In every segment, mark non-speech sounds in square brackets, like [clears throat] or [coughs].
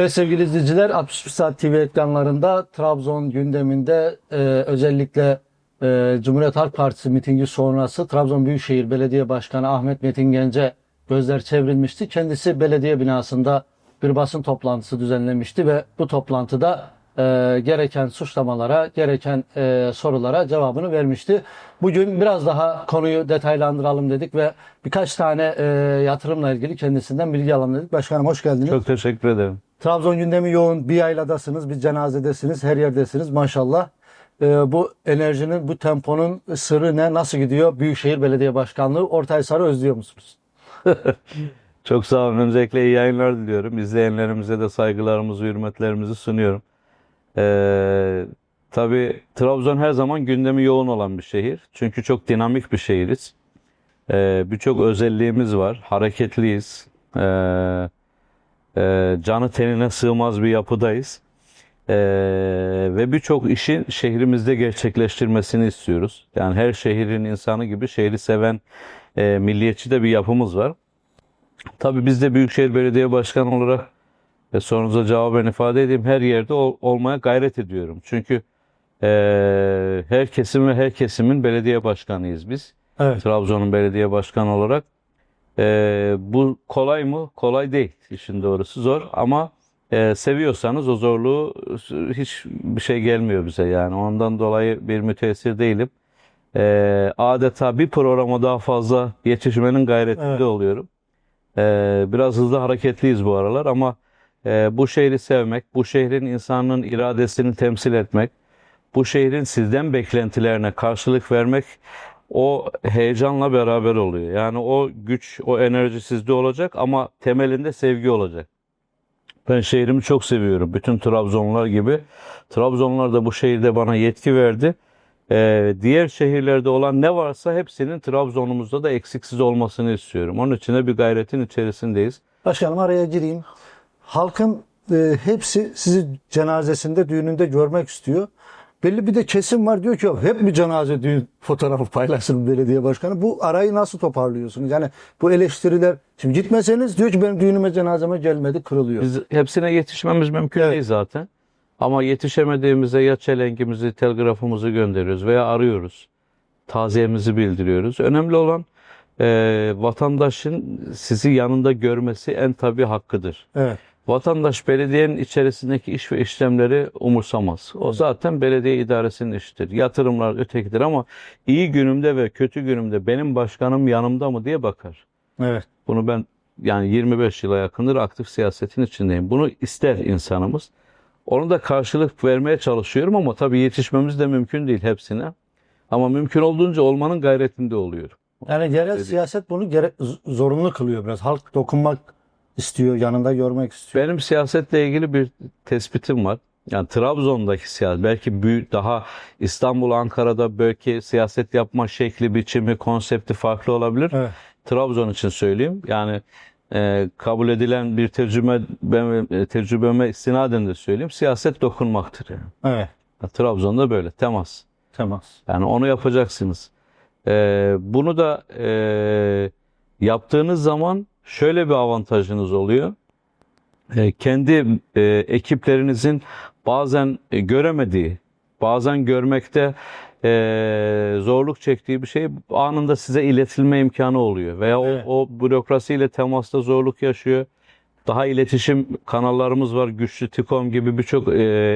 Evet sevgili izleyiciler 61 Saat TV ekranlarında Trabzon gündeminde e, özellikle e, Cumhuriyet Halk Partisi mitingi sonrası Trabzon Büyükşehir Belediye Başkanı Ahmet Metin Gence gözler çevrilmişti. Kendisi belediye binasında bir basın toplantısı düzenlemişti ve bu toplantıda e, gereken suçlamalara, gereken e, sorulara cevabını vermişti. Bugün biraz daha konuyu detaylandıralım dedik ve birkaç tane e, yatırımla ilgili kendisinden bilgi alalım dedik. Başkanım hoş geldiniz. Çok teşekkür ederim. Trabzon gündemi yoğun. Bir yayladasınız, bir cenazedesiniz, her yerdesiniz maşallah. Ee, bu enerjinin, bu temponun sırrı ne? Nasıl gidiyor? Büyükşehir Belediye Başkanlığı Ortaysar'ı özlüyor musunuz? [laughs] Çok sağ olun. Öncelikle iyi yayınlar diliyorum. İzleyenlerimize de saygılarımızı, hürmetlerimizi sunuyorum. Ee, tabii Trabzon her zaman gündemi yoğun olan bir şehir. Çünkü çok dinamik bir şehiriz. Ee, Birçok özelliğimiz var. Hareketliyiz. Ee, e, canı tenine sığmaz bir yapıdayız. Ee, ve birçok işi şehrimizde gerçekleştirmesini istiyoruz. Yani her şehrin insanı gibi şehri seven e, milliyetçi de bir yapımız var. Tabii biz de Büyükşehir Belediye Başkanı olarak ve sorunuza cevaben ifade edeyim her yerde ol- olmaya gayret ediyorum. Çünkü e, her kesim ve her kesimin belediye başkanıyız biz. Evet. Trabzon'un belediye başkanı olarak. E, bu kolay mı? Kolay değil. İşin doğrusu zor ama e, seviyorsanız o zorluğu hiç bir şey gelmiyor bize yani. Ondan dolayı bir müteessir değilim. E, adeta bir programa daha fazla yetişmenin gayretinde Evet. oluyorum. E, biraz hızlı hareketliyiz bu aralar ama e, bu şehri sevmek, bu şehrin insanın iradesini temsil etmek, bu şehrin sizden beklentilerine karşılık vermek o heyecanla beraber oluyor. Yani o güç, o enerji sizde olacak ama temelinde sevgi olacak. Ben şehrimi çok seviyorum. Bütün Trabzonlular gibi. Trabzonlular da bu şehirde bana yetki verdi. Ee, diğer şehirlerde olan ne varsa hepsinin Trabzon'umuzda da eksiksiz olmasını istiyorum. Onun için de bir gayretin içerisindeyiz. Başkanım araya gireyim. Halkın e, hepsi sizi cenazesinde, düğününde görmek istiyor. Belli bir de kesim var diyor ki "Ya hep bir cenaze düğün fotoğrafı paylaşsın belediye başkanı. Bu arayı nasıl toparlıyorsunuz? Yani bu eleştiriler, şimdi gitmeseniz diyor ki benim düğünüme cenazeme gelmedi kırılıyor. Biz hepsine yetişmemiz mümkün Evet. değil zaten. Ama yetişemediğimizde ya çelenkimizi, telgrafımızı gönderiyoruz veya arıyoruz. Taziyemizi bildiriyoruz. Önemli olan e, vatandaşın sizi yanında görmesi en tabii hakkıdır. Evet. Vatandaş belediyenin içerisindeki iş ve işlemleri umursamaz. O zaten belediye idaresinin işidir. Yatırımlar ötekidir ama iyi günümde ve kötü günümde benim başkanım yanımda mı diye bakar. Evet. Bunu ben yani 25 yıla yakındır aktif siyasetin içindeyim. Bunu ister insanımız. Onu da karşılık vermeye çalışıyorum ama tabii yetişmemiz de mümkün değil hepsine. Ama mümkün olduğunca olmanın gayretinde oluyorum. Yani yerel siyaset bunu gere- zorunlu kılıyor biraz. Halk dokunmak istiyor, yanında görmek istiyor. Benim siyasetle ilgili bir tespitim var. Yani Trabzon'daki siyaset, belki büyük, daha İstanbul, Ankara'da belki siyaset yapma şekli, biçimi, konsepti farklı olabilir. Evet. Trabzon için söyleyeyim. Yani e, kabul edilen bir tecrübe ben, e, tecrübeme istinaden de söyleyeyim. Siyaset dokunmaktır yani. Evet. Ya, Trabzon'da böyle temas. Temas. Yani onu yapacaksınız. E, bunu da e, yaptığınız zaman şöyle bir avantajınız oluyor. E, kendi e, ekiplerinizin bazen e, göremediği, bazen görmekte e, zorluk çektiği bir şey anında size iletilme imkanı oluyor. Veya Evet. o, o bürokrasiyle temasta zorluk yaşıyor. Daha iletişim kanallarımız var. Güçlü Tikom gibi birçok e,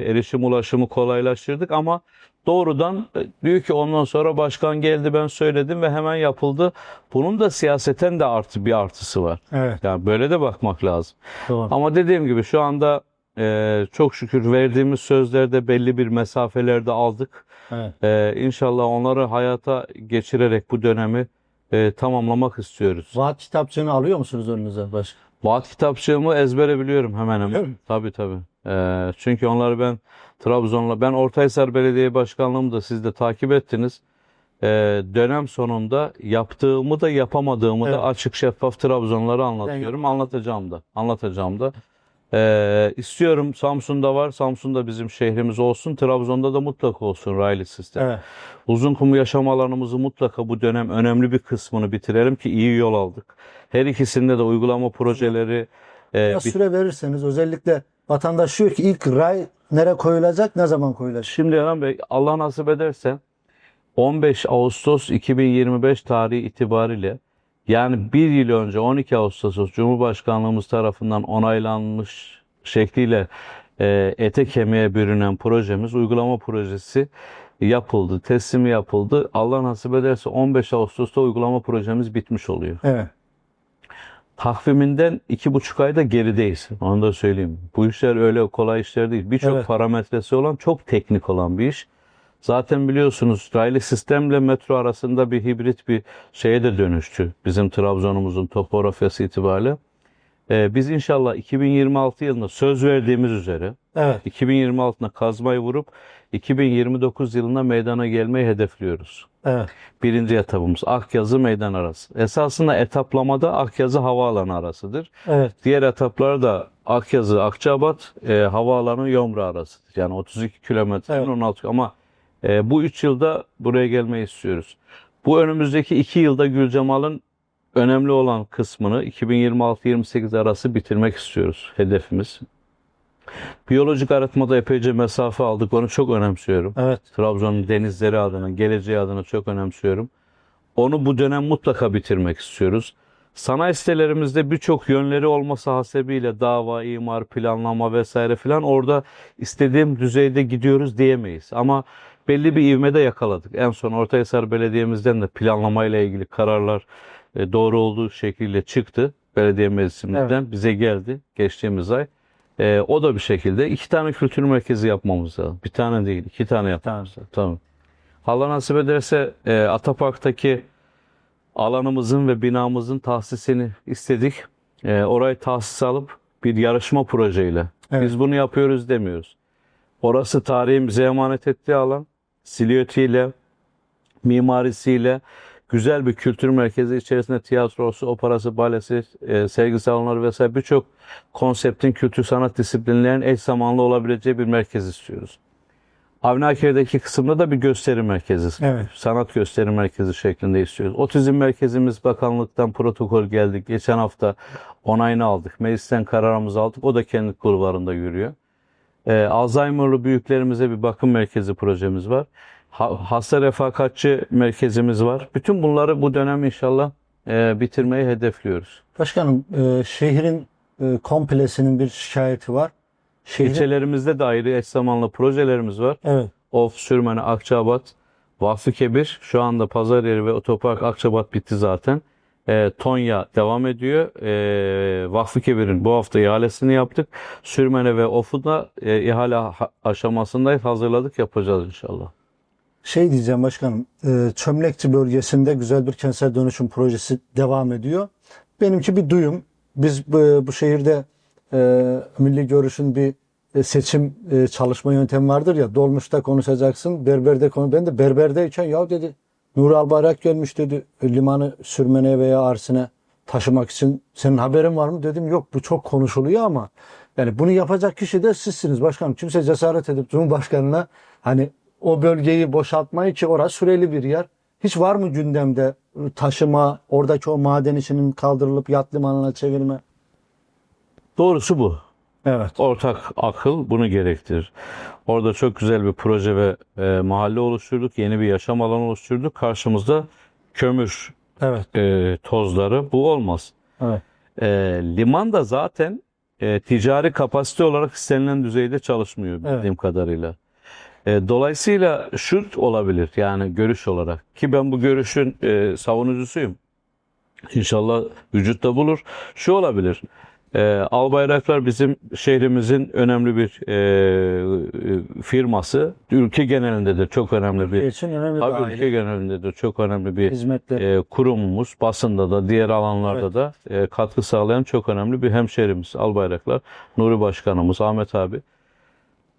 erişim ulaşımı kolaylaştırdık ama doğrudan e, diyor ki ondan sonra başkan geldi ben söyledim ve hemen yapıldı. Bunun da siyaseten de artı bir artısı var. Evet. Yani böyle de bakmak lazım. Doğru. Ama dediğim gibi şu anda e, çok şükür verdiğimiz sözlerde belli bir mesafelerde aldık. Evet. E, inşallah onları hayata geçirerek bu dönemi e, tamamlamak istiyoruz. Vaat kitapçığını alıyor musunuz önünüze başkan? Vaat kitapçığımı ezbere biliyorum hemen Öyle hemen. mi? Tabii tabii. E, çünkü onları ben Trabzon'la, ben Ortaysar Belediye Başkanlığımı da siz de takip ettiniz. E, dönem sonunda yaptığımı da yapamadığımı Evet. da açık şeffaf Trabzonlara anlatıyorum. Anlatacağım da. Anlatacağım da. E, istiyorum Samsun'da var. Samsun'da bizim şehrimiz olsun. Trabzon'da da mutlaka olsun raylı sistem. Evet. Uzunkum yaşam alanımızı mutlaka bu dönem önemli bir kısmını bitirelim ki iyi yol aldık. Her ikisinde de uygulama projeleri e, Biraz süre verirseniz özellikle vatandaş diyor ki ilk ray nereye koyulacak, ne zaman koyulacak? Şimdi Erhan Bey Allah nasip ederse 15 Ağustos 2025 tarihi itibariyle yani bir yıl önce 12 Ağustos Cumhurbaşkanlığımız tarafından onaylanmış şekliyle e, ete kemiğe bürünen projemiz, uygulama projesi yapıldı, teslimi yapıldı. Allah nasip ederse 15 Ağustos'ta uygulama projemiz bitmiş oluyor. Evet. Takviminden iki buçuk ayda gerideyiz. Onu da söyleyeyim. Bu işler öyle kolay işler değil. Birçok Evet. parametresi olan, çok teknik olan bir iş. Zaten biliyorsunuz raylı sistemle metro arasında bir hibrit bir şeye de dönüştü. Bizim Trabzon'umuzun topografyası itibariyle. Ee, biz inşallah 2026 yılında söz verdiğimiz üzere Evet. 2026'da kazmayı vurup 2029 yılında meydana gelmeyi hedefliyoruz. Evet. Birinci etapımız Akyazı meydan arası. Esasında etaplamada Akyazı havaalanı arasıdır. Evet. Diğer etaplar da Akyazı, Akçabat, e, havaalanı Yomra arasıdır. Yani 32 kilometre, Evet. 16 ama e, bu 3 yılda buraya gelmeyi istiyoruz. Bu önümüzdeki 2 yılda Gülcemal'ın önemli olan kısmını 2026-28 arası bitirmek istiyoruz. Hedefimiz. Biyolojik arıtmada epeyce mesafe aldık. Onu çok önemsiyorum. Evet. Trabzon'un denizleri adına, geleceği adına çok önemsiyorum. Onu bu dönem mutlaka bitirmek istiyoruz. Sanayi sitelerimizde birçok yönleri olması hasebiyle dava, imar, planlama vesaire filan orada istediğim düzeyde gidiyoruz diyemeyiz. Ama belli bir ivmede yakaladık. En son Ortahisar Belediye'mizden de planlamayla ilgili kararlar e, doğru olduğu şekilde çıktı. Belediye meclisimizden bize geldi geçtiğimiz ay. E, o da bir şekilde iki tane kültür merkezi yapmamız lazım. Bir tane değil, iki tane yapmamız lazım. Tamam. Allah nasip ederse e, Atapark'taki alanımızın ve binamızın tahsisini istedik. E, orayı tahsis alıp bir yarışma projeyle. Evet. Biz bunu yapıyoruz demiyoruz. Orası tarihin bize emanet ettiği alan. Silüetiyle, mimarisiyle güzel bir kültür merkezi içerisinde tiyatrosu, operası, balesi, e, sergi salonları vesaire birçok konseptin kültür sanat disiplinlerinin eş zamanlı olabileceği bir merkez istiyoruz. Avnaker'deki kısımda da bir gösteri merkezi, Evet. sanat gösteri merkezi şeklinde istiyoruz. Otizm merkezimiz bakanlıktan protokol geldik. Geçen hafta onayını aldık. Meclisten kararımızı aldık. O da kendi kulvarında yürüyor. Ee, Alzheimer'lı büyüklerimize bir bakım merkezi projemiz var. Ha- hasta refakatçi merkezimiz var. Bütün bunları bu dönem inşallah e, bitirmeyi hedefliyoruz. Başkanım, e, şehrin e, komplesinin bir şikayeti var. Şehrin, İlçelerimizde de ayrı eş zamanlı projelerimiz var. evet. Of, Sürmene, Akçabat, Vakfı Kebir. Şu anda pazar yeri ve otopark Akçabat bitti zaten. E, Tonya devam ediyor. E, Vakfı Kebir'in bu hafta ihalesini yaptık. Sürmene ve Of'u da e, ihale ha- aşamasındayız. Hazırladık yapacağız inşallah. Şey diyeceğim başkanım, e, Çömlekçi bölgesinde güzel bir kentsel dönüşüm projesi devam ediyor. Benimki bir duyum. Biz bu, bu şehirde e, Milli Görüş'ün bir e, seçim e, çalışma yöntemi vardır ya. Dolmuşta konuşacaksın, berberde konu. Ben de berberdeyken ya dedi Nuri Albayrak gelmiş dedi limanı sürmene veya Arsin'e taşımak için. Senin haberin var mı? Dedim yok bu çok konuşuluyor ama yani bunu yapacak kişi de sizsiniz başkanım. Kimse cesaret edip Cumhurbaşkanı'na hani o bölgeyi boşaltmayı ki orası süreli bir yer. Hiç var mı gündemde taşıma, oradaki o maden işinin kaldırılıp yat limanına çevirme? Doğrusu bu. Evet. Ortak akıl bunu gerektirir. Orada çok güzel bir proje ve e, mahalle oluşturduk. Yeni bir yaşam alanı oluşturduk. Karşımızda kömür Evet. e, tozları. Bu olmaz. Evet. E, liman da zaten e, ticari kapasite olarak istenilen düzeyde çalışmıyor bildiğim kadarıyla. E, dolayısıyla şu olabilir yani görüş olarak ki ben bu görüşün e, savunucusuyum. İnşallah vücutta bulur. Şu olabilir. E, Albayraklar bizim şehrimizin önemli bir e, e, firması. Ülke genelinde de çok önemli bir için önemli bir Tabii aile ülke genelinde de çok önemli bir hizmetleri. e, kurumumuz, basında da diğer alanlarda da e, katkı sağlayan çok önemli bir hemşerimiz Albayraklar, Nuri Başkanımız, Ahmet abi.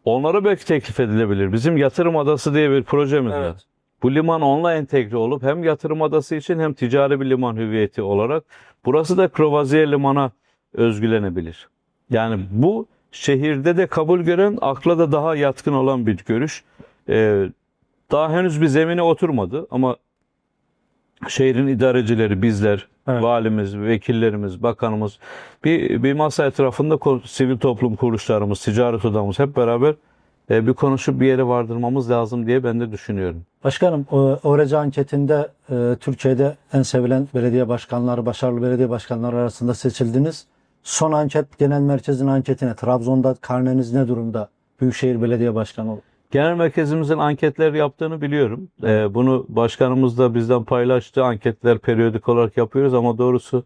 Onlara belki teklif edilebilir. Bizim yatırım adası diye bir projemiz Evet. var. Bu liman onunla entegre olup hem yatırım adası için hem ticari bir liman hüviyeti olarak burası da Krovaziye Liman'a özgülenebilir. Yani bu şehirde de kabul gören, akla da daha yatkın olan bir görüş. Ee, daha henüz bir zemine oturmadı ama şehrin idarecileri, bizler, Evet. Valimiz, vekillerimiz, bakanımız bir, bir masa etrafında sivil toplum kuruluşlarımız, ticaret odamız hep beraber e, bir konuşup bir yere vardırmamız lazım diye ben de düşünüyorum. Başkanım, o- ORC anketinde e, Türkiye'de en sevilen belediye başkanları, başarılı belediye başkanları arasında seçildiniz. Son anket genel merkezin anketine Trabzon'da karneniz ne durumda? Büyükşehir Belediye Başkanı. Genel merkezimizin anketler yaptığını biliyorum. E, bunu başkanımız da bizden paylaştı. Anketler periyodik olarak yapıyoruz ama doğrusu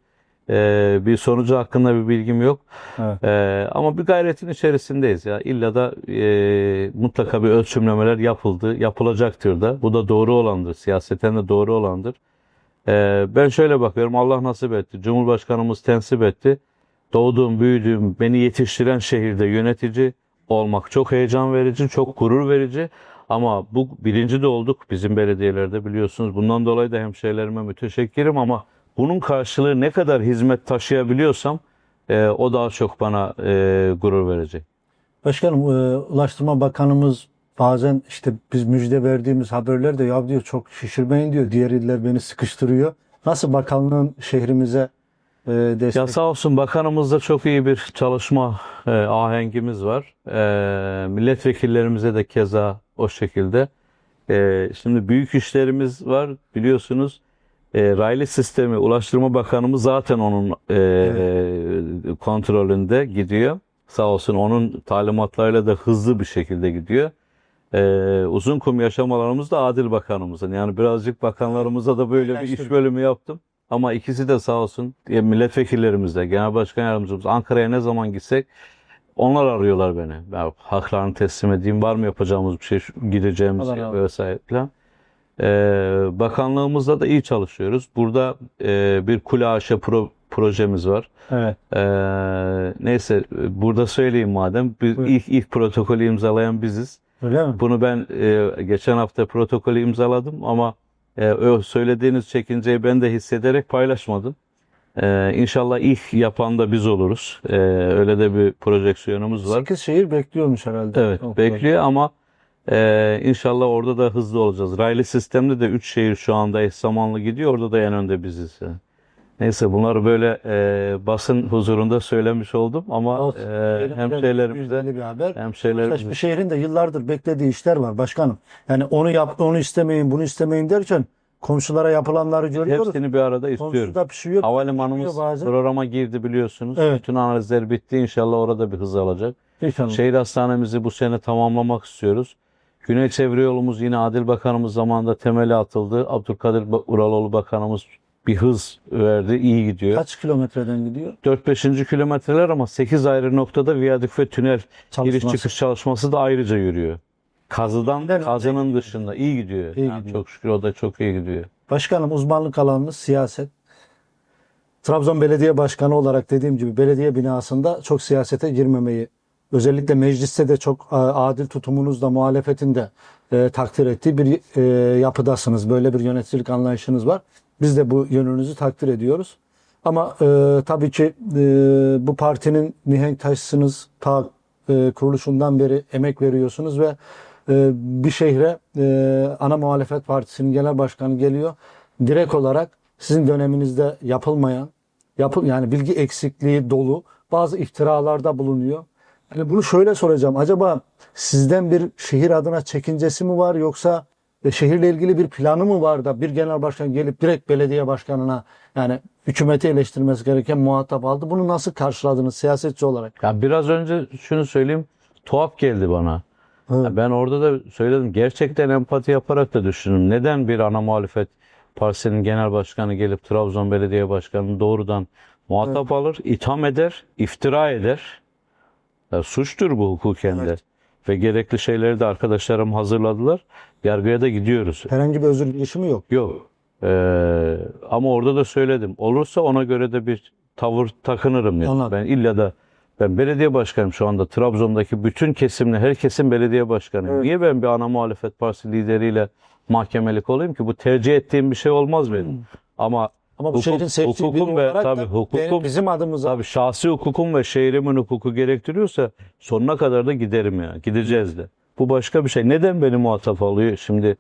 e, bir sonucu hakkında bir bilgim yok. Evet. Ee, ama bir gayretin içerisindeyiz ya. İlla da e, mutlaka bir ölçümlemeler yapıldı, yapılacaktır da. Bu da doğru olandır. Siyaseten de doğru olandır. Ee, ben şöyle bakıyorum. Allah nasip etti. Cumhurbaşkanımız tensip etti. Doğduğum, büyüdüğüm, beni yetiştiren şehirde yönetici olmak çok heyecan verici, çok gurur verici. Ama bu bilinci de olduk bizim belediyelerde biliyorsunuz. Bundan dolayı da hemşehrilerime müteşekkirim ama bunun karşılığı ne kadar hizmet taşıyabiliyorsam e, o daha çok bana e, gurur verecek. Başkanım, e, Ulaştırma Bakanımız bazen işte biz müjde verdiğimiz haberlerde ya diyor çok şişirmeyin diyor. Diğer iller beni sıkıştırıyor. Nasıl bakanlığın şehrimize e, destek? Ya sağ olsun bakanımızda çok iyi bir çalışma e, ahengimiz var. E, milletvekillerimize de keza o şekilde. E, şimdi büyük işlerimiz var biliyorsunuz. E, raylı sistemi Ulaştırma Bakanımız zaten onun e, e, kontrolünde gidiyor. Sağ olsun onun talimatlarıyla da hızlı bir şekilde gidiyor. E, uzun kum yaşamalarımız da Adil Bakanımızın. Yani birazcık bakanlarımıza da böyle bir iş bölümü yaptım. Ama ikisi de sağ olsun e, milletvekillerimiz de, genel başkan yardımcımız Ankara'ya ne zaman gitsek onlar arıyorlar beni. Ya, haklarını teslim edeyim, var mı yapacağımız bir şey, gideceğimiz olsun. vesaire falan. Ee, bakanlığımızda da iyi çalışıyoruz. Burada e, bir kule aşı pro- projemiz var. Evet. Ee, neyse burada söyleyeyim madem. Biz Buyurun. ilk ilk protokolü imzalayan biziz. Öyle mi? Bunu ben e, geçen hafta protokolü imzaladım ama e, o söylediğiniz çekinceyi ben de hissederek paylaşmadım. E, inşallah ilk yapan da biz oluruz. E, öyle de bir projeksiyonumuz var. 8 şehir bekliyormuş herhalde. Evet, O- bekliyor ama e, inşallah orada da hızlı olacağız. Raylı sistemde de 3 şehir şu anda eş zamanlı gidiyor. Orada da en önde biziz. yani. Neyse bunları böyle e, basın huzurunda söylemiş oldum ama Olsun. e, müjdeli bir haber. hemşehrilerimize Bir şehrin de yıllardır beklediği işler var başkanım. Yani onu yap, onu istemeyin, bunu istemeyin derken komşulara yapılanları görüyoruz. hepsini bir arada istiyoruz. Komşuda pişiyor. Havalimanımız Pişiyor bazen. programa girdi biliyorsunuz. Evet. Bütün analizler bitti. İnşallah orada bir hız alacak. İnşallah. Şehir hastanemizi bu sene tamamlamak istiyoruz. Güney Çevre Yolumuz yine Adil Bakanımız zamanında temeli atıldı. Abdülkadir Uraloğlu Bakanımız bir hız verdi. iyi gidiyor. Kaç kilometreden gidiyor? 4-5. kilometreler ama 8 ayrı noktada viyadük ve tünel Çalışması. giriş çıkış çalışması da ayrıca yürüyor. Kazıdan Evet. kazının dışında iyi gidiyor. İyi Yani gidiyor. Çok şükür o da çok iyi gidiyor. Başkanım uzmanlık alanınız siyaset. Trabzon Belediye Başkanı olarak dediğim gibi belediye binasında çok siyasete girmemeyi özellikle mecliste de çok a, adil tutumunuzda muhalefetin de e, takdir ettiği bir e, yapıdasınız. Böyle bir yöneticilik anlayışınız var. Biz de bu yönünüzü takdir ediyoruz. Ama e, tabii ki e, bu partinin mihenk taşısınız. Ta e, kuruluşundan beri emek veriyorsunuz ve e, bir şehre e, ana muhalefet partisinin genel başkanı geliyor. Direkt olarak sizin döneminizde yapılmayan, yapıl yani bilgi eksikliği dolu bazı iftiralarda bulunuyor. Yani bunu şöyle soracağım. Acaba sizden bir şehir adına çekincesi mi var yoksa e, şehirle ilgili bir planı mı var da bir genel başkan gelip direkt belediye başkanına yani hükümeti eleştirmesi gereken muhatap aldı. Bunu nasıl karşıladınız siyasetçi olarak? Ya biraz önce şunu söyleyeyim. Tuhaf geldi bana. Evet. Ben orada da söyledim. Gerçekten empati yaparak da düşündüm. Neden bir ana muhalefet partisinin genel başkanı gelip Trabzon Belediye Başkanı'nı doğrudan muhatap alır, itham eder, iftira eder. Ya suçtur bu hukuken de. Ve gerekli şeyleri de arkadaşlarım hazırladılar. Yargıya da gidiyoruz. Herhangi bir özür girişimi yok. Yok. Ee, ama orada da söyledim. Olursa ona göre de bir tavır takınırım yani. Anladım. Ben illa da ben belediye başkanıyım şu anda. Trabzon'daki bütün kesimle herkesin belediye başkanıyım. Evet. Niye ben bir ana muhalefet partisi lideriyle mahkemelik olayım ki? Bu tercih ettiğim bir şey olmaz benim. Ama Ama bu Hukuk- şehrin biri hukukum ve- olarak tabii da hukukum- benim- bizim adımıza tabii şahsi hukukum ve şehrimin hukuku gerektiriyorsa sonuna kadar da giderim ya. Gideceğiz de. Bu başka bir şey. Neden beni muhatap alıyor şimdi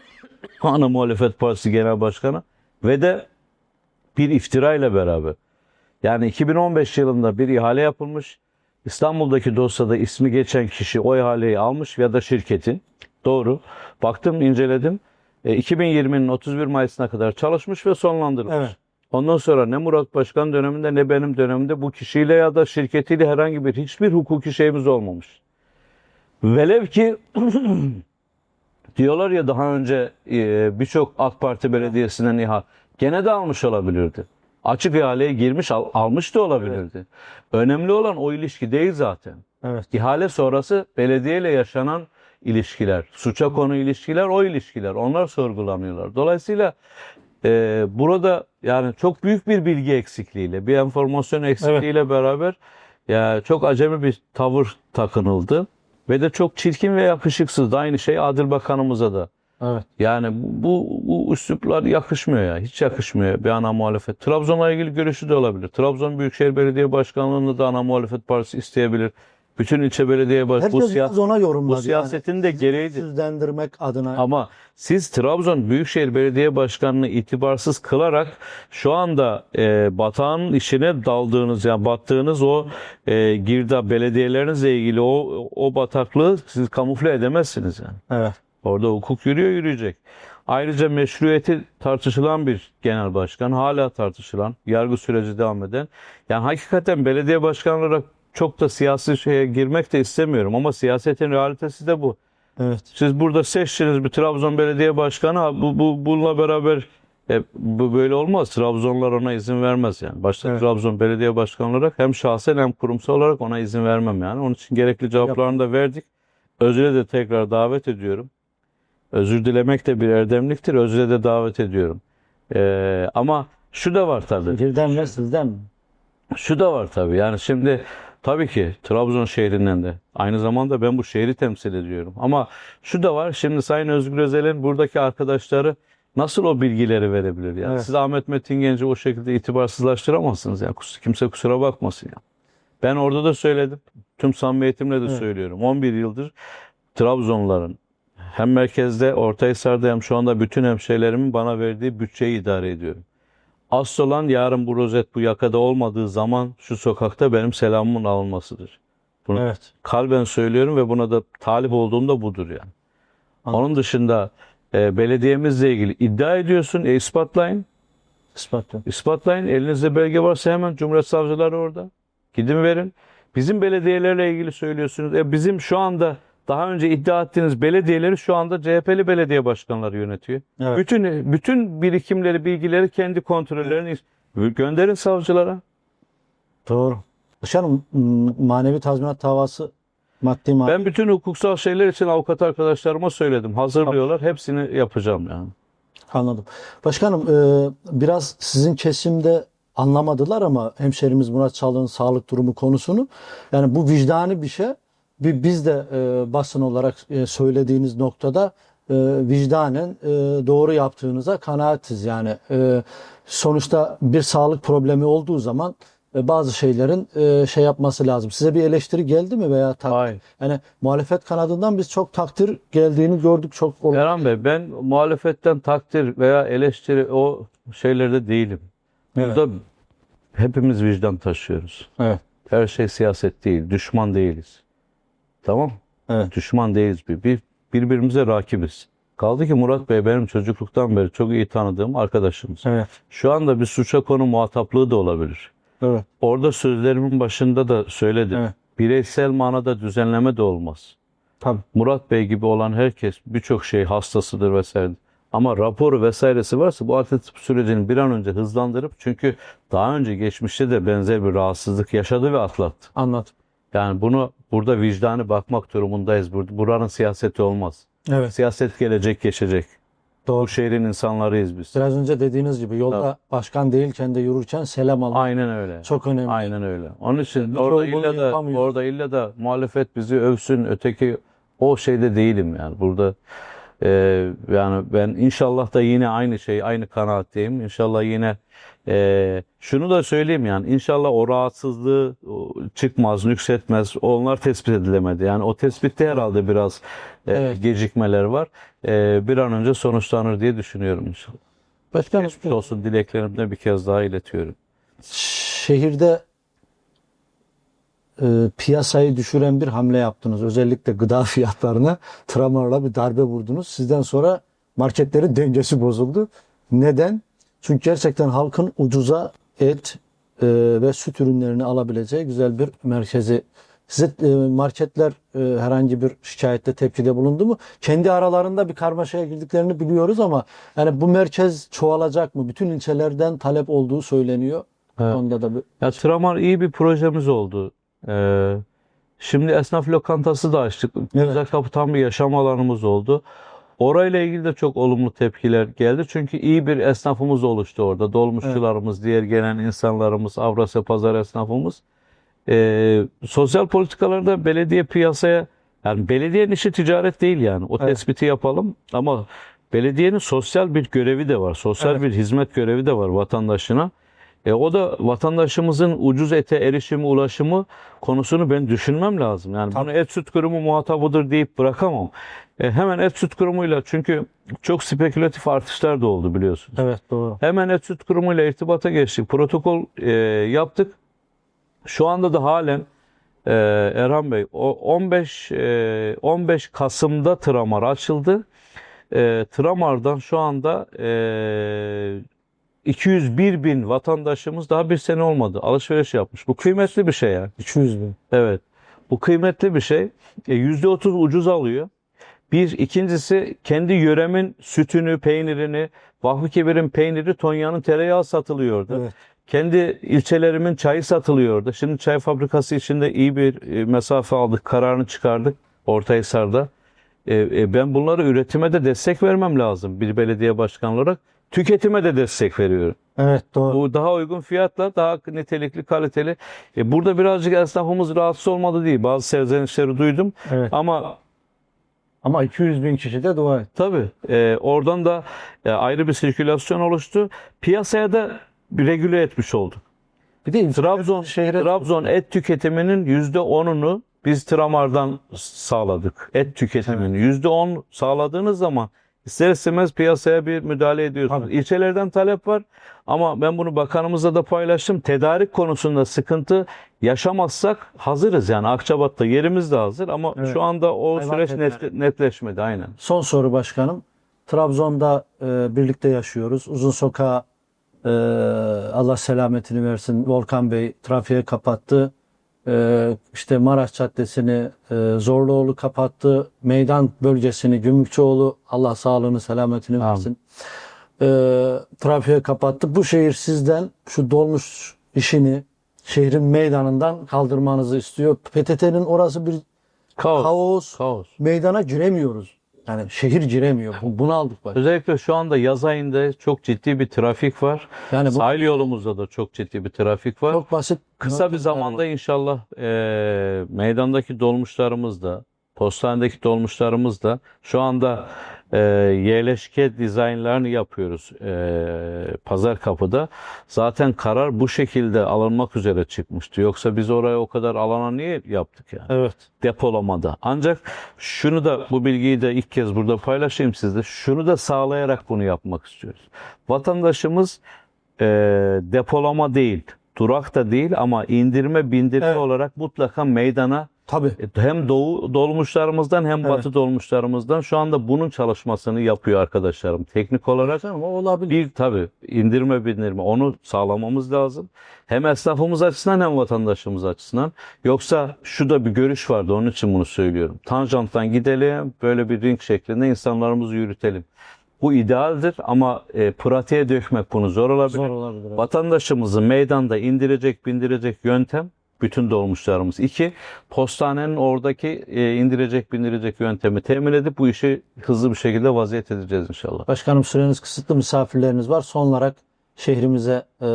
[coughs] ana muhalefet partisi genel başkanı ve de bir iftira ile beraber. Yani 2015 yılında bir ihale yapılmış. İstanbul'daki dosyada ismi geçen kişi o ihaleyi almış ya da şirketin. Doğru. Baktım, inceledim. E, 2020'nin 31 Mayıs'ına kadar çalışmış ve sonlandırılmış. Evet. Ondan sonra ne Murat Başkan döneminde ne benim dönemimde bu kişiyle ya da şirketiyle herhangi bir hiçbir hukuki şeyimiz olmamış. Velev ki [clears throat] diyorlar ya daha önce e, birçok AK Parti belediyesinden ihale gene de almış olabilirdi. Açık ihaleye girmiş al- almış da olabilirdi. Önemli olan o ilişki değil zaten. Evet. İhale sonrası belediyeyle yaşanan ilişkiler, suça konu ilişkiler, o ilişkiler. Onlar sorgulanıyorlar. Dolayısıyla e, burada yani çok büyük bir bilgi eksikliğiyle, bir enformasyon eksikliğiyle beraber ya çok acemi bir tavır takınıldı. Ve de çok çirkin ve yakışıksız. Aynı şey Adil Bakanımıza da. Evet. Yani bu, bu üsluplar yakışmıyor ya. Hiç yakışmıyor bir ana muhalefet. Trabzon'la ilgili görüşü de olabilir. Trabzon Büyükşehir Belediye Başkanlığı'nı da ana muhalefet partisi isteyebilir. Bütün ilçe belediye baş Herkes bu, siyaset, ona yorumladı. bu siyasetin de gereğidir. Sizlendirmek adına. Ama siz Trabzon Büyükşehir Belediye Başkanı'nı itibarsız kılarak şu anda e, batağın işine daldığınız yani battığınız o e, girda belediyelerinizle ilgili o o bataklığı siz kamufle edemezsiniz yani. Evet. Orada hukuk yürüyor yürüyecek. Ayrıca meşruiyeti tartışılan bir genel başkan, hala tartışılan, yargı süreci devam eden. Yani hakikaten belediye başkanı olarak çok da siyasi şeye girmek de istemiyorum ama siyasetin realitesi de bu. Evet. Siz burada seçtiniz bir Trabzon Belediye Başkanı, bu, bu bununla beraber e, bu böyle olmaz. Trabzonlar ona izin vermez yani. Başta Evet. Trabzon Belediye Başkanı olarak hem şahsen hem kurumsal olarak ona izin vermem yani. Onun için gerekli cevaplarını da verdik. Özür'e de tekrar davet ediyorum. Özür dilemek de bir erdemliktir. Özür'e de davet ediyorum. Ee, ama şu da var tabii. Birden ve sizden mi? Şu da var tabii. Yani şimdi tabii ki Trabzon şehrinden de aynı zamanda ben bu şehri temsil ediyorum. Ama şu da var. Şimdi Sayın Özgür Özel'in buradaki arkadaşları nasıl o bilgileri verebilir yani? Evet. Siz Ahmet Metin Genç'i o şekilde itibarsızlaştıramazsınız yani. Kimse kusura bakmasın ya. Ben orada da söyledim. Tüm samimiyetimle de Evet. söylüyorum. 11 yıldır Trabzonluların hem merkezde, Ortahisar'da hem şu anda bütün hemşehrilerimin bana verdiği bütçeyi idare ediyorum. Asıl olan yarın bu rozet bu yakada olmadığı zaman şu sokakta benim selamımın alınmasıdır. Bunu Evet. kalben söylüyorum ve buna da talip olduğum da budur yani. Anladım. Onun dışında e, belediyemizle ilgili iddia ediyorsun. E, ispatlayın. İspatlı. İspatlayın. Elinizde belge varsa hemen Cumhuriyet Savcıları orada. Gidin verin. Bizim belediyelerle ilgili söylüyorsunuz. E, bizim şu anda daha önce iddia ettiğiniz belediyeleri şu anda CHP'li belediye başkanları yönetiyor. Evet. Bütün bütün birikimleri, bilgileri kendi kontrollerini gönderin savcılara. Doğru. Dışarı manevi tazminat davası maddi manevi. Ben bütün hukuksal şeyler için avukat arkadaşlarıma söyledim. Hazırlıyorlar. Hepsini yapacağım yani. Anladım. Başkanım e, biraz sizin kesimde anlamadılar ama hemşerimiz Murat Çalık'ın sağlık durumu konusunu. Yani bu vicdani bir şey. Bi- Biz de e, basın olarak e, söylediğiniz noktada e, vicdanen e, doğru yaptığınıza kanaatiz. Yani e, sonuçta bir sağlık problemi olduğu zaman e, bazı şeylerin e, şey yapması lazım. Size bir eleştiri geldi mi veya tak- Hayır. yani muhalefet kanadından biz çok takdir geldiğini gördük çok Erhan Bey ben muhalefetten takdir veya eleştiri o şeylerde değilim. Evet. Burada hepimiz vicdan taşıyoruz. Evet. Her şey siyaset değil. Düşman değiliz. Tamam? Evet. Düşman değiliz. Bir, bir, birbirimize rakibiz. Kaldı ki Murat Bey benim çocukluktan beri çok iyi tanıdığım arkadaşımız. Evet. Şu anda bir suça konu muhataplığı da olabilir. Evet. Orada sözlerimin başında da söyledim. Evet. Bireysel manada düzenleme de olmaz. Tabii. Murat Bey gibi olan herkes birçok şey hastasıdır vesaire. Ama raporu vesairesi varsa bu tıp sürecini bir an önce hızlandırıp çünkü daha önce geçmişte de benzer bir rahatsızlık yaşadı ve atlattı. Anladım. Yani bunu burada vicdanı bakmak durumundayız. Bur- Buranın siyaseti olmaz. Evet. Siyaset gelecek geçecek. Doğru. Bu şehrin insanlarıyız biz. Biraz önce dediğiniz gibi yolda Tabii. başkan değilken de yürürken selam almak Aynen öyle. çok önemli. Aynen öyle. Onun için Birçoğu orada illa da yapamıyor. orada illa da muhalefet bizi övsün, öteki o şeyde değilim yani. Burada e, yani ben inşallah da yine aynı şey, aynı kanaatteyim. İnşallah yine e, şunu da söyleyeyim yani inşallah o rahatsızlığı çıkmaz, nüksetmez. Onlar tespit edilemedi. Yani o tespitte herhalde biraz e, Evet. gecikmeler var. E, bir an önce sonuçlanır diye düşünüyorum inşallah. Başkanım Geçmiş olsun dileklerimi de bir kez daha iletiyorum. şehirde e, piyasayı düşüren bir hamle yaptınız. Özellikle gıda [laughs] fiyatlarına tramarla bir darbe vurdunuz. Sizden sonra marketlerin dengesi bozuldu. Neden? Çünkü gerçekten halkın ucuza et e, ve süt ürünlerini alabileceği güzel bir merkezi. Size e, marketler e, herhangi bir şikayette tepkide bulundu mu? Kendi aralarında bir karmaşaya girdiklerini biliyoruz ama yani bu merkez çoğalacak mı? Bütün ilçelerden talep olduğu söyleniyor. Evet. Onda da bir Ya Tramar iyi bir projemiz oldu. Ee, şimdi esnaf lokantası da açtık. Evet. Güzel kapı tam bir yaşam alanımız oldu. Orayla ilgili de çok olumlu tepkiler geldi. Çünkü iyi bir esnafımız oluştu orada. Dolmuşçularımız, diğer gelen insanlarımız, Avrasya Pazar esnafımız. Ee, sosyal politikalarda belediye piyasaya yani belediyenin işi ticaret değil yani. O Evet. tespiti yapalım ama belediyenin sosyal bir görevi de var. Sosyal Evet. bir hizmet görevi de var vatandaşına. E, o da vatandaşımızın ucuz ete erişimi, ulaşımı konusunu ben düşünmem lazım. Yani bunu et süt kurumu muhatabıdır deyip bırakamam. E, hemen et süt kurumuyla çünkü çok spekülatif artışlar da oldu biliyorsunuz. evet doğru. Hemen et süt kurumuyla irtibata geçtik. Protokol e, yaptık. Şu anda da halen e, Erhan Bey o 15 e, 15 Kasım'da Tramar açıldı. E, Tramar'dan şu anda e, 201 bin vatandaşımız daha bir sene olmadı. Alışveriş yapmış. Bu kıymetli bir şey yani. 200 bin. Evet. Bu kıymetli bir şey. E, %30 ucuz alıyor. Bir. ikincisi kendi yöremin sütünü, peynirini, Vahvi Kebir'in peyniri, Tonya'nın tereyağı satılıyordu. Evet. Kendi ilçelerimin çayı satılıyordu. Şimdi çay fabrikası içinde iyi bir e, mesafe aldık. Kararını çıkardık Ortahisar'da. E, e, ben bunları üretime de destek vermem lazım bir belediye başkanı olarak. Tüketime de destek veriyorum. Evet doğru. Bu daha uygun fiyatla daha nitelikli, kaliteli. E, burada birazcık esnafımız rahatsız olmadı değil. Bazı serzenişleri duydum. Evet. Ama Ama 200 bin kişi de dua et. tabii e, oradan da e, ayrı bir sirkülasyon oluştu. Piyasaya da regüle etmiş olduk. Bir de Trabzon şehre Trabzon et tüketiminin %10'unu biz Tramar'dan sağladık. Et tüketiminin %10 sağladığınız zaman ister istemez piyasaya bir müdahale ediyorsunuz. Tabii. İlçelerden talep var ama ben bunu bakanımızla da paylaştım. Tedarik konusunda sıkıntı yaşamazsak hazırız yani Akçabat'ta yerimiz de hazır ama Evet. şu anda o Hayvan süreç net- netleşmedi aynen. Son soru başkanım. Trabzon'da e, birlikte yaşıyoruz. Uzun sokağı e, Allah selametini versin. Volkan Bey trafiğe kapattı. E, işte Maraş Caddesi'ni e, Zorluoğlu kapattı. Meydan bölgesini Gümrükçoğlu Allah sağlığını selametini versin. E, trafiğe kapattı. Bu şehir sizden şu dolmuş işini şehrin meydanından kaldırmanızı istiyor. PTT'nin orası bir Kaos. kaos Kaos. meydana giremiyoruz. Yani şehir giremiyor. Bu- Bunu aldık bak. Özellikle şu anda yaz ayında çok ciddi bir trafik var. Yani bu Sahil yolumuzda da çok ciddi bir trafik var. çok basit. Kısa bir zamanda inşallah eee, meydandaki dolmuşlarımız da, postanedeki dolmuşlarımız da şu anda eee yerleşke dizaynlarını yapıyoruz eee, pazar kapıda. Zaten karar bu şekilde alınmak üzere çıkmıştı. Yoksa biz oraya o kadar alana niye yaptık yani? Evet. depolamada. Ancak şunu da bu bilgiyi de ilk kez burada paylaşayım sizle. Şunu da sağlayarak bunu yapmak istiyoruz. Vatandaşımız e, depolama değil, durak da değil ama indirme bindirme Evet. olarak mutlaka meydana Tabii. e, hem doğu dolmuşlarımızdan hem Evet. batı dolmuşlarımızdan şu anda bunun çalışmasını yapıyor arkadaşlarım. Teknik olarak o olabilir. bir tabii indirme bindirme onu sağlamamız lazım. Hem esnafımız açısından hem vatandaşımız açısından. Yoksa şu da bir görüş vardı onun için bunu söylüyorum. Tanjanttan gidelim böyle bir ring şeklinde insanlarımızı yürütelim. Bu idealdir ama e, pratiğe dökmek bunu zor olabilir. Zor olabilir. evet. Vatandaşımızı meydanda indirecek bindirecek yöntem bütün dolmuşlarımız. İki, postanenin oradaki e, indirecek bindirecek yöntemi temin edip bu işi hızlı bir şekilde vaziyet edeceğiz inşallah. Başkanım süreniz kısıtlı misafirleriniz var. Son olarak şehrimize, e,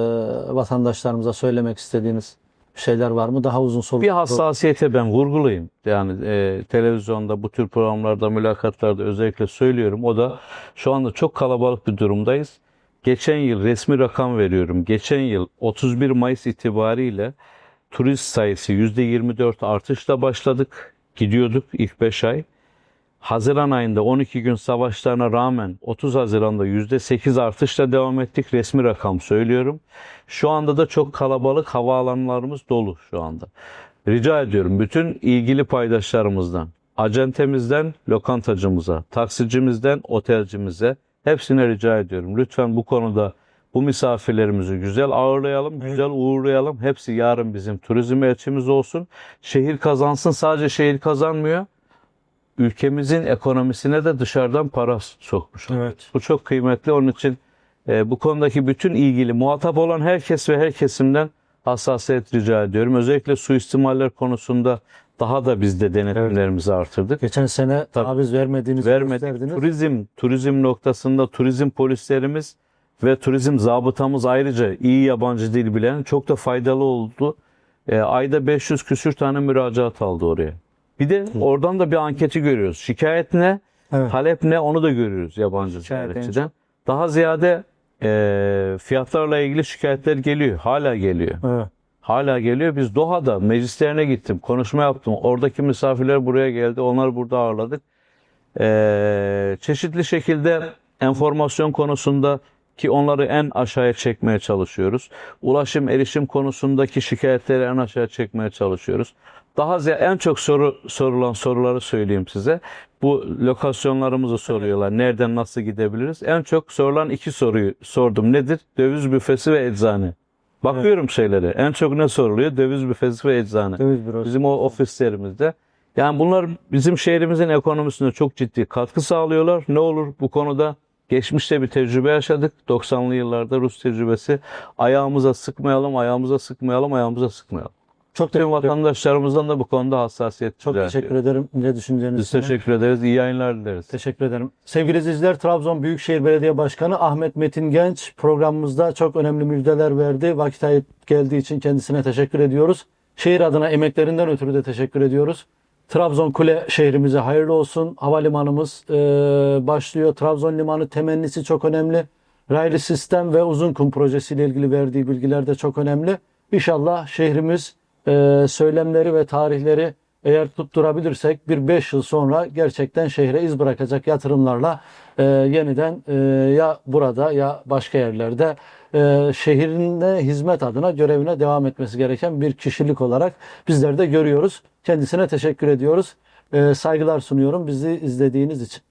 vatandaşlarımıza söylemek istediğiniz şeyler var mı? Daha uzun soru. Bir hassasiyete ben vurgulayayım. Yani e, televizyonda bu tür programlarda, mülakatlarda özellikle söylüyorum. O da şu anda çok kalabalık bir durumdayız. Geçen yıl resmi rakam veriyorum. Geçen yıl 31 Mayıs itibariyle turist sayısı %24 artışla başladık. Gidiyorduk ilk 5 ay. Haziran ayında 12 gün savaşlarına rağmen 30 Haziran'da %8 artışla devam ettik. Resmi rakam söylüyorum. Şu anda da çok kalabalık havaalanlarımız dolu şu anda. Rica ediyorum bütün ilgili paydaşlarımızdan, acentemizden lokantacımıza, taksicimizden otelcimize hepsine rica ediyorum. Lütfen bu konuda bu misafirlerimizi güzel ağırlayalım, güzel uğurlayalım. Hepsi yarın bizim turizm elçimiz olsun. Şehir kazansın. Sadece şehir kazanmıyor. Ülkemizin ekonomisine de dışarıdan para sokmuş. Evet. Bu çok kıymetli. Onun için e, bu konudaki bütün ilgili muhatap olan herkes ve her kesimden hassasiyet rica ediyorum. Özellikle suistimaller konusunda daha da biz de denetimlerimizi artırdık. Geçen sene taviz vermediğinizi Vermedik. gösterdiniz. Turizm, turizm noktasında turizm polislerimiz ve turizm zabıtamız ayrıca iyi yabancı dil bilen çok da faydalı oldu. E, ayda 500 küsür tane müracaat aldı oraya. Bir de oradan da bir anketi görüyoruz. Şikayet ne, Evet. talep ne onu da görüyoruz yabancı ziyaretçiden. Daha ziyade e, fiyatlarla ilgili şikayetler geliyor. Hala geliyor. Evet. Hala geliyor. Biz Doha'da meclislerine gittim. Konuşma yaptım. Oradaki misafirler buraya geldi. Onları burada ağırladık. Ee, çeşitli şekilde enformasyon konusunda ki onları en aşağıya çekmeye çalışıyoruz. Ulaşım, erişim konusundaki şikayetleri en aşağıya çekmeye çalışıyoruz. Daha zi- en çok soru sorulan soruları söyleyeyim size. Bu lokasyonlarımızı soruyorlar. Nereden nasıl gidebiliriz? En çok sorulan iki soruyu sordum. Nedir? Döviz büfesi ve eczane. Bakıyorum şeylere. En çok ne soruluyor? Döviz büfesi ve eczane. Döviz bürosu. Bizim o ofislerimizde. Yani bunlar bizim şehrimizin ekonomisine çok ciddi katkı sağlıyorlar. Ne olur bu konuda geçmişte bir tecrübe yaşadık. 90'lı yıllarda Rus tecrübesi. Ayağımıza sıkmayalım, ayağımıza sıkmayalım, ayağımıza sıkmayalım. Çok Tüm vatandaşlarımızdan da bu konuda hassasiyet çok teşekkür ederim. Ne düşüneceğiniz Biz teşekkür ederiz. İyi yayınlar dileriz. Teşekkür ederim. Sevgili izleyiciler, Trabzon Büyükşehir Belediye Başkanı Ahmet Metin Genç programımızda çok önemli müjdeler verdi. Vakit ayıp geldiği için kendisine teşekkür ediyoruz. Şehir adına emeklerinden ötürü de teşekkür ediyoruz. Trabzon Kule şehrimize hayırlı olsun. Havalimanımız e, başlıyor. Trabzon Limanı temennisi çok önemli. Raylı sistem ve uzun kum projesiyle ilgili verdiği bilgiler de çok önemli. İnşallah şehrimiz e, söylemleri ve tarihleri eğer tutturabilirsek bir 5 yıl sonra gerçekten şehre iz bırakacak yatırımlarla e, yeniden e, ya burada ya başka yerlerde e, şehrinde hizmet adına görevine devam etmesi gereken bir kişilik olarak bizler de görüyoruz. Kendisine teşekkür ediyoruz. E, saygılar sunuyorum bizi izlediğiniz için.